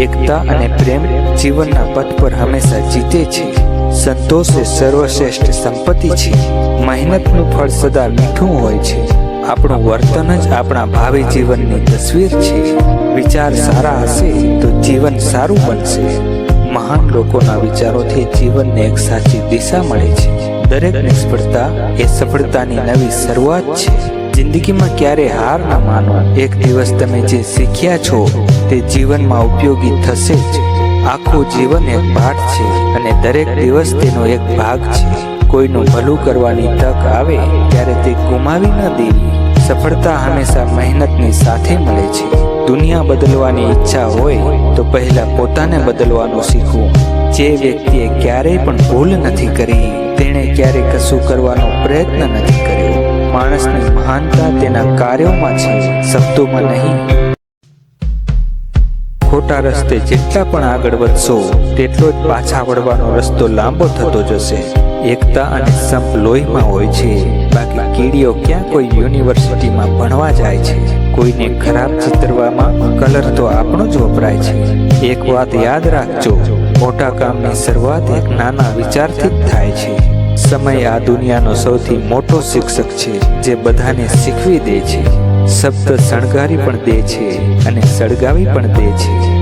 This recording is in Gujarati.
એકતા અને પ્રેમ જીવનના પથ પર હંમેશા જીતે છે. સંતોષ એ સર્વશ્રેષ્ઠ સંપત્તિ છે. મહેનતનું ફળ સદા મીઠું હોય છે. આપણું વર્તન જ આપણા ભાવિ જીવનની તસવીર છે. વિચાર સારા હશે તો જીવન સારું બનશે. મહાન લોકોના વિચારોથી જીવનને એક સાચી દિશા મળે છે. દરેક નિષ્ફળતા એ સફળતાની નવી શરૂઆત છે. જિંદગીમાં ક્યારે હાર ના માનો એક દિવસ તમે જે શીખ્યા છો, તે જીવનમાં ઉપયોગી થશે જ. આખું જીવન એક પાઠ છે અને દરેક દિવસ તેનો એક ભાગ છે. કોઈનું ભલું કરવાની તક આવે ત્યારે તે ગુમાવી ન દેવી. સફળતા હંમેશા મહેનતની સાથે મળે છે. દુનિયા બદલવાની ઈચ્છા હોય તો પહેલા પોતાને બદલવાનું શીખવું. જે વ્યક્તિએ ક્યારેય પણ ભૂલ નથી કરી, તેણે ક્યારે કશું કરવાનો પ્રયત્ન નથી કર્યો. માણસની મહાનતા તેના કાર્યોમાં છે, શબ્દોમાં નહીં. ખોટા રસ્તે જેટલા પણ આગળ વધશો, તેટલો જ પાછા વળવાનો રસ્તો લાંબો થતો જશે. એકતા અને સંપ લોહીમાં હોય છે. બાકી કીડીઓ ક્યાં કોઈ યુનિવર્સિટીમાં ભણવા જાય છે? કોઈને ખરાબ ચિતરવામાં કલર તો આપણો જ વપરાય છે. એક વાત યાદ રાખજો, મોટા કામની શરૂઆત એક નાના વિચારથી જ થાય છે. સમય આ દુનિયાનો સૌથી મોટો શિક્ષક છે, જે બધાને શીખવી દે છે. શબ્દ શણગારી પણ દે છે અને સળગાવી પણ દે છે.